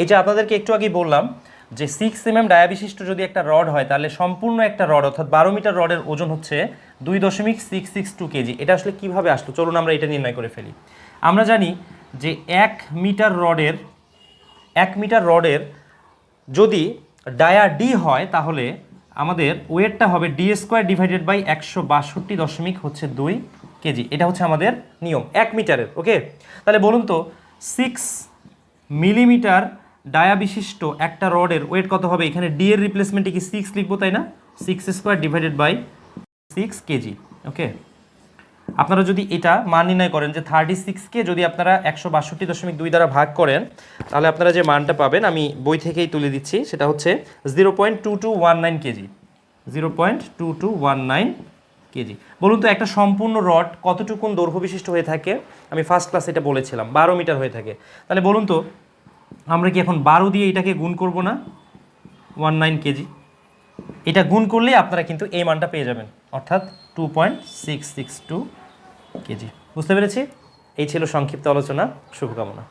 এই যে আপনাদেরকে একটু আগেই বললাম যে সিক্স এম এম ডায়াবিশিষ্ট যদি একটা রড হয়, তাহলে সম্পূর্ণ একটা রড, অর্থাৎ বারো মিটার রডের ওজন হচ্ছে দুই দশমিক সিক্স সিক্স টু কেজি এটা আসলে কীভাবে আসলো? চলুন আমরা এটা নির্ণয় করে ফেলি। আমরা জানি যে এক মিটার রডের, এক মিটার রডের যদি ডায়া ডি হয়, তাহলে আমাদের ওয়েটটা হবে ডি স্কোয়ার ডিভাইডেড বাই একশো বাষট্টি দশমিক হচ্ছে দুই কেজি এটা হচ্ছে আমাদের নিয়ম, এক মিটারের ওকে তাহলে বলুন তো সিক্স মিলিমিটার ডায়া বিশিষ্ট একটা রডের ওয়েট কত হবে? এখানে ডি এর রিপ্লেসমেন্টে কি সিক্স লিখব তাই না? Six square divided by six KG okay আপনারা যদি এটা মান নির্ণয় করেন যে থার্টি সিক্সকে যদি আপনারা একশো বাষট্টি দশমিক দুই দ্বারা ভাগ করেন, তাহলে আপনারা যে মানটা পাবেন, আমি বই থেকেই তুলে দিচ্ছি, সেটা হচ্ছে zero point two two one nine KG zero point two two one nine KG বলুন তো, একটা সম্পূর্ণ রড কতটুকুন দৈর্ঘ্য বিশিষ্ট হয়ে থাকে? আমি ফার্স্ট ক্লাস এটা বলেছিলাম, বারো মিটার হয়ে থাকে। তাহলে বলুন তো আমরা কি এখন বারো দিয়ে এটাকে গুণ করব না? ওয়ান নাইন কেজি এটা গুণ করলেই আপনারা কিন্তু এই মানটা পেয়ে যাবেন, অর্থাৎ two point six six two KG বুঝতে পেরেছি? এই ছিল সংক্ষিপ্ত আলোচনা। শুভকামনা।